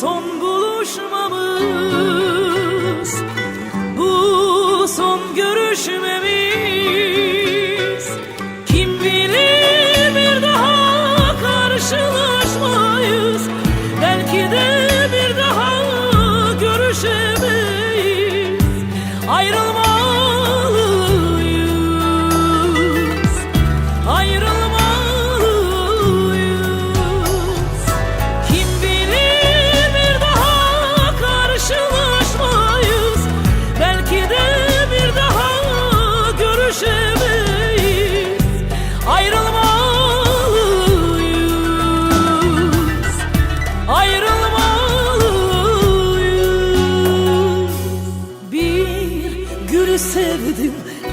son buluşmamız Bu son görüşmemiz. Kim bilir bir daha karşılaşmayız Belki de bir daha görüşemeyiz. Ayrılma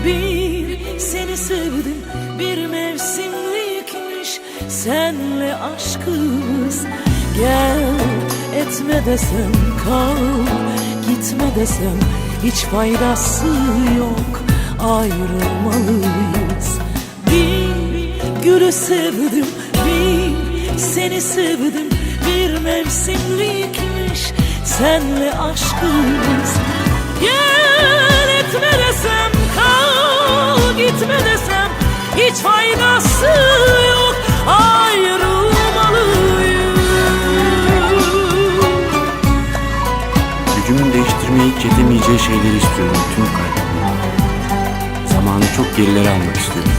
Bir seni sevdim Bir mevsimlikmiş. Senle aşkımız Gel etme desem kal Gitme desem. Hiç faydası yok Ayrılmalıyız. Bir gülü sevdim Bir seni sevdim Bir mevsimlikmiş. Senle aşkımız Gel etme desem Gitme desem hiç faydası yok Ayrılmalıyız Gücümün değiştirmeyi hiç yetemeyeceği şeyleri istiyorum tüm kalbimle. Zamanı çok gerilere almak istiyorum.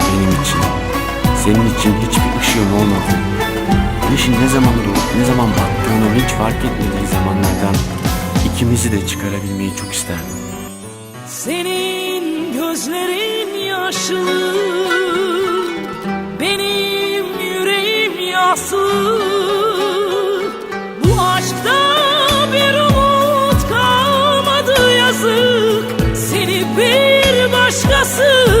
Benim için, senin için hiçbir ışığın olmadığı, güneşin ne zaman doğup ne zaman battığını hiç fark etmediği zamanlardan ikimizi de çıkarabilmeyi çok isterdim. Senin gözlerin yaşlı Benim yüreğim yaslı Bu aşkta bir umut kalmadı yazık Seni bir başkası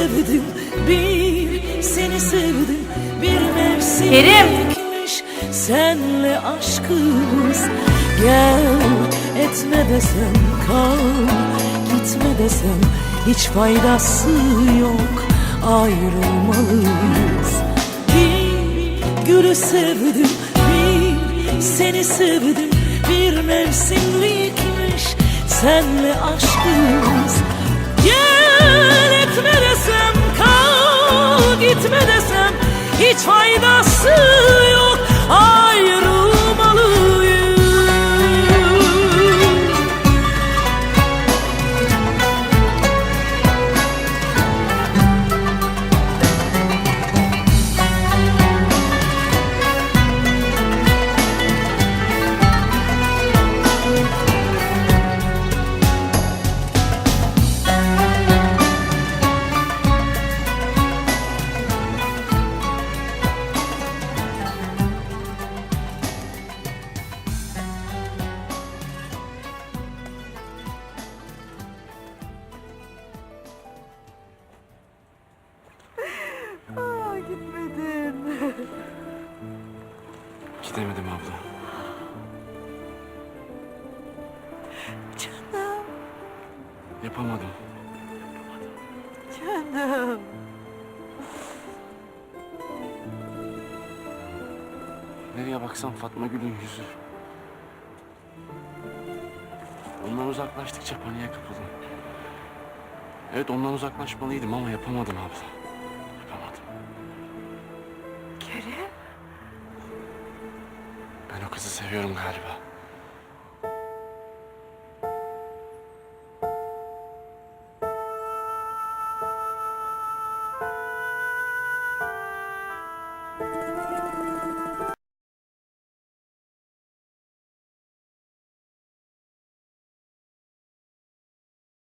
sevdim Bir seni sevdim Bir mevsim Kerim! Senle aşkımız Gel etme desem kal Gitme desem hiç faydası yok. Ayrılmalıyız. Bir gülü sevdim Bir seni sevdim Bir mevsimlikmiş. Senle aşkımız desem hiç faydası yok Gidemedim abla. Canım, Yapamadım. canım. Nereye baksam Fatma Gül'ün yüzü. Ondan uzaklaştıkça paniğe kapıldım. Evet ondan uzaklaşmalıydım ama yapamadım abla. Ben o kızı seviyorum galiba.